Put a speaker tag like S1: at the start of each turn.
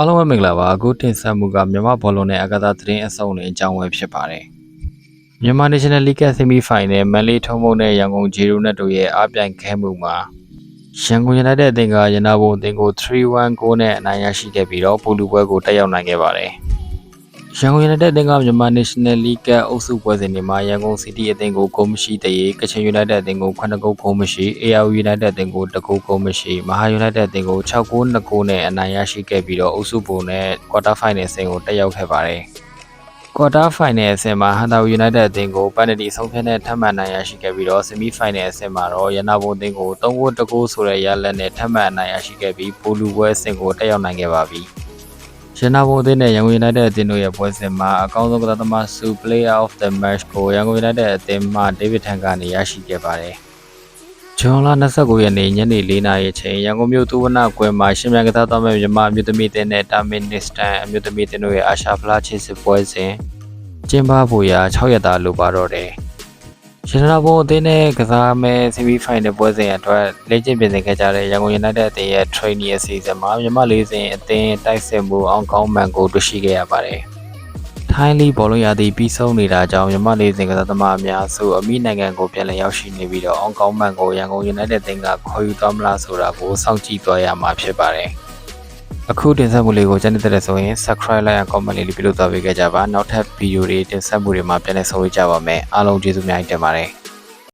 S1: အားလုံးပဲမင်္ဂလာပါအခုတင်ဆက်မှုကမြန်မာဘောလုံးနဲ့အကစားသတင်းအစုံတွေအကြောင်းပဲဖြစ်ပါတယ်မြန်မာ National League Semi Final မန်လေးထုံးမုံနဲ့ရန်ကုန်ဂျီရိုနက်တို့ရဲ့အားပြိုင်ခဲမှုမှာရန်ကုန် United အသင်းကရန်နာဘုံအသင်းကို3-1ဂိုးနဲ့အနိုင်ရရှိခဲ့ပြီးတော့ပိုလူပွဲကိုတက်ရောက်နိုင်ခဲ့ပါတယ် ရန်ကုန် United အသင်းကမြန်မာ National League အုပ်စုပွဲစဉ်တွေမှာရန်ကုန် City အသင်းကိုဂိုးမရှိတရေကချင် United အသင်းကို9ဂိုးဂိုးမရှိ AR United အသင်းကို2ဂိုးဂိုးမရှိမဟာ United အသင်းကို6ဂိုး2ဂိုးနဲ့အနိုင်ရရှိခဲ့ပြီးတော့အုပ်စုပုံနဲ့ Quarter Final ဆင်ကိုတက်ရောက်ခဲ့ပါတယ်။ Quarter Final အဆင့်မှာ Hunter United အသင်းကိုပန်နတီဆုံးဖြတ်နဲ့ထပ်မံနိုင်ရရှိခဲ့ပြီးတော့ Semi Final အဆင့်မှာတော့ရန်နာဘုံအသင်းကို3ဂိုး2ဂိုးဆိုတဲ့ရလဒ်နဲ့ထပ်မံနိုင်ရရှိခဲ့ပြီးပိုလူပွဲအဆင့်ကိုတက်ရောက်နိုင်ခဲ့ပါပြီ။ ရန်နာဘုံအသင်းနဲ့ရန်ကုန် United အသင်းတို့ရဲ့ပွဲစဉ်မှာအကောင်းဆုံးကစားသမားဆု Player of the Match ကိုရန်ကုန် United အသင်းမှ David Tan ကနေရရှိခဲ့ပါတယ်။ဂျွန်လ29ရက်နေ့ညနေ4နာရီအချိန်ရန်ကုန်မြို့သူဝနကွယ်မှာရှင်မြန်ကစားသွားမဲ့မြန်မာအမျိုးသမီးအသင်းနဲ့တာမင်နစ္စတန်အမျိုးသမီးအသင်းတို့ရဲ့အာရှဖလားချစ်စစ်ပွဲစဉ်ကျင်းပဖို့ရာ6ရက်တာလိုပါတော့တယ်။ ရှင်နာဘုံအသင်းနဲ့ကစားမဲ့ semi final ပွဲစဉ်အတွက်လေ့ကျင့်ပြင်ဆင်ခဲ့ကြတဲ့ရန်ကုန် United အသင်းရဲ့ training အစီအစဉ်မှာမြန်မာလေးစဉ်အသင်းတိုက်စစ်မှုအောင်ကောင်းမှန်ကိုတွေ့ရှိခဲ့ရပါတယ်။ထိုင်းလီဘောလုံးရာသီပြီးဆုံးနေတာကြောင့်မြန်မာလေးစင်ကစားသမားအများစုအမိနိုင်ငံကိုပြန်လည်ရောက်ရှိနေပြီးတော့အောင်ကောင်းမန်ကိုရန်ကုန် United တင်ကခေါ်ယူသွားမလားဆိုတာကိုစောင့်ကြည့်သွားရမှာဖြစ်ပါတယ်။ အခုတင်ဆက်မှုလေးကိုကြည့်နေတဲ့ဆိုရင် subscribe လိုက်အောင် comment လေးပြုလုပ်သွားပေးကြပါနောက်ထပ်ဗီဒီယိုတွေတင်ဆက်မှုတွေမှာပြန်လည်ဆုံတွေ့ကြပါမယ်အားလုံးကျေးဇူးများတင်ပါတယ်။